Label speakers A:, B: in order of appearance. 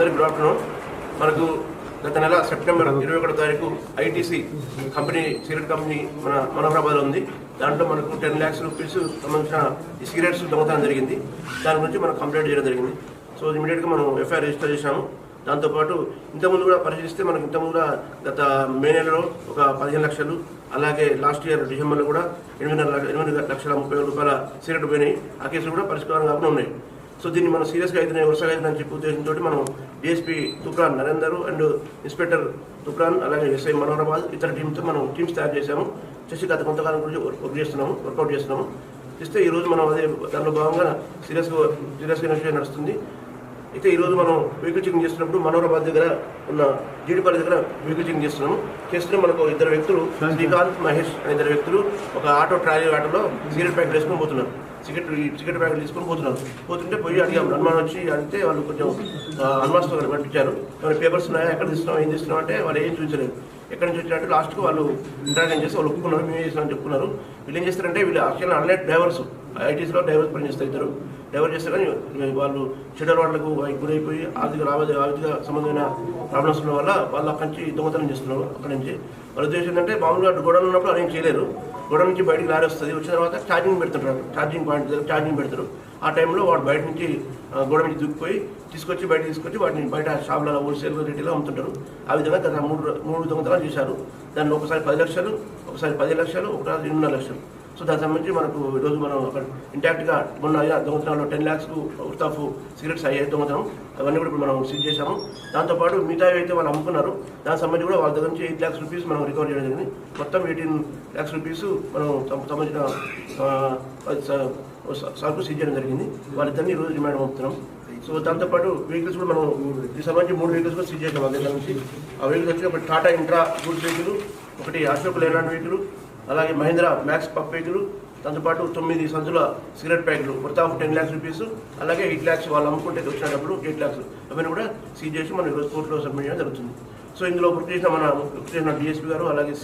A: అందరికీ good afternoon. మనకు గత నెల సెప్టెంబర్ ఇరవై ఒకటో తారీఖు ఐటీసీ కంపెనీ సిగరెట్ కంపెనీ మన మనోహరాబాద్లో ఉంది. దాంట్లో మనకు టెన్ ల్యాక్స్ రూపీస్ సంబంధించిన ఈ సిగరెట్స్ దొంగతనం జరిగింది. దాని గురించి మనం కంప్లైంట్ చేయడం జరిగింది. సో ఇమీడియట్గా మనం ఎఫ్ఐఆర్ రిజిస్టర్ చేశాము. దాంతోపాటు ఇంతకుముందు కూడా పరిశీలిస్తే మనకు ఇంతకుముందు కూడా గత మే నెలలో ఒక పదిహేను లక్షలు అలాగే లాస్ట్ ఇయర్ డిసెంబర్లో కూడా ఎనిమిదిన్నర లక్ష- ఎనిమిది లక్షల ముప్పై వేల రూపాయల సిగరెట్ పోయినాయి. ఆ కేసులు కూడా పరిష్కారం కాకుండా ఉన్నాయి. సో దీన్ని మనం సీరియస్గా అయితే వరుసగా అయితే చెప్పి ఉద్దేశంతో మనం DSP Toopran Narender and inspector Toopran అలాగే ఎస్ఐ మనోహరాబాద్ ఇతర టీంతో మనం టీమ్స్ తయారు చేశాము. చేసి గత కొంతకాలం గురించి వర్క్ చేస్తున్నాము వర్కౌట్ చేస్తున్నాము. చేస్తే ఈరోజు మనం అదే దానిలో భాగంగా సీరియస్గా సీరియస్గా ఇన్వెస్టిగేషన్ నడుస్తుంది. అయితే ఈరోజు మనం వెహికల్ చెకింగ్ చేస్తున్నప్పుడు మనోహరాబాద్ దగ్గర ఉన్న జీడిపల్లి దగ్గర వెహికల్ చెకింగ్ చేస్తున్నాము. చేస్తుంటే మనకు ఇద్దరు వ్యక్తులు శ్రీకాంత్ మహేష్ అనే ఇద్దరు వ్యక్తులు ఒక ఆటో ట్రాలీ ఆటోలో సిగరెట్ ప్యాకెట్ వేసుకొని పోతున్నారు. సిగరెట్ సిగరెట్ ప్యాకెట్ తీసుకొని పోతున్నారు. పోతుంటే పోయి అడిగాము హనుమాన్ వచ్చి అడిగితే వాళ్ళు కొంచెం అనుమానంతో కనిపించారు ఏమైనా పేపర్స్ ఉన్నాయా? ఎక్కడ తీస్తున్నాం? ఏం తీస్తున్నాం? అంటే వాళ్ళు ఏం చూపించలేదు. ఎక్కడి నుంచి వచ్చినట్టు లాస్ట్కి వాళ్ళు ఇంటరాక్షన్ చేసి వాళ్ళు ఒప్పుకున్నారు మేము చేసినామని చెప్పుకున్నారు. వీళ్ళు ఏం చేస్తారంటే వీళ్ళు యాక్చువల్ అన్లైట్ డ్రైవర్స్ ఐటీసీలో డ్రైవర్స్ పనిచేస్తారు ఇద్దరు. డ్రైవర్ చేస్తారు కానీ వాళ్ళు షెడ్యూల్ వాళ్ళకు గురైపోయి ఆర్థిక రాబోయే ఆర్థిక సంబంధమైన ప్రాబ్లమ్స్ ఉన్న వల్ల వాళ్ళు అక్కడి నుంచి దొంగతనం చేస్తున్నారు అక్కడి నుంచి. వాళ్ళ ఉద్దేశం ఏంటంటే మామూలుగా గొడవలు ఉన్నప్పుడు అరేంజ్ చేయలేరు. గొడవ నుంచి బయటికి లారీ వస్తుంది. వచ్చిన తర్వాత ఛార్జింగ్ పెడుతుంటారు. ఛార్జింగ్ పాయింట్ దగ్గర ఛార్జింగ్ పెడతారు. ఆ టైంలో వాడు బయట నుంచి గోడ నుంచి దూకిపోయి తీసుకొచ్చి బయట తీసుకొచ్చి వాటిని బయట షాపులలో హోల్సేల్ రేట్లో అమ్ముతుంటారు. ఆ విధంగా గత మూడు మూడు దొంగతనాలు చేశారు. దాన్ని ఒకసారి పది లక్షలు ఒకసారి పది లక్షలు ఒకసారి రెండున్నర లక్షలు. సో దానికి సంబంధించి మనకు ఈరోజు మనం అక్కడ ఇంటాక్ట్గా మొన్న అయిన దొంగతనాల్లో టెన్ ల్యాక్స్కు వర్త్ ఆఫ్ సిగరెట్స్ అయ్యాయి దొంగతనం. అవన్నీ కూడా ఇప్పుడు మనం సీజ్ చేశాము. దాంతోపాటు మిగతా అయితే వాళ్ళు అమ్ముకున్నారు దానికి సంబంధించి కూడా వాళ్ళ దగ్గర నుంచి ఎయిట్ ల్యాక్స్ రూపీస్ మనం రికవర్ చేయడం జరిగింది. మొత్తం ఎయిటీన్ ల్యాక్స్ రూపీస్ మనం సంబంధించిన ఆ, సరుకు సీజ్ చేయడం జరిగింది. వాళ్ళిద్దరిని ఈరోజు రిమాండ్ పంపుతున్నాం. సో దాంతోపాటు వెహికల్స్ కూడా మనం దీనికి సంబంధించి మూడు వెహికల్స్ కూడా సీజ్ చేసాం వాళ్ళ దగ్గర నుంచి. ఆ వెహికల్స్ వచ్చి ఒకటి టాటా ఇంట్రా గూడ్స్ వెహికల్ ఒకటి అశోక్ లేలాండ్ వెహికల్ అలాగే మహీంద్రా మ్యాక్స్ పప్ వెహికల్ దాంతోపాటు తొమ్మిది సంచుల సిగరెట్ ప్యాకెట్లు worth of ten lakhs rupees అలాగే ఎయిట్ ల్యాక్స్ వాళ్ళు అమ్ముకుంటే వచ్చినప్పుడు ఎయిట్ ల్యాక్స్ అవన్నీ కూడా సీజ్ చేసి మనం ఈరోజు కోర్టులో సబ్మిట్ చేయడం జరుగుతుంది. సో ఇందులో బుక్ చేసిన మన బుక్ చేసిన డిఎస్పీ గారు అలాగే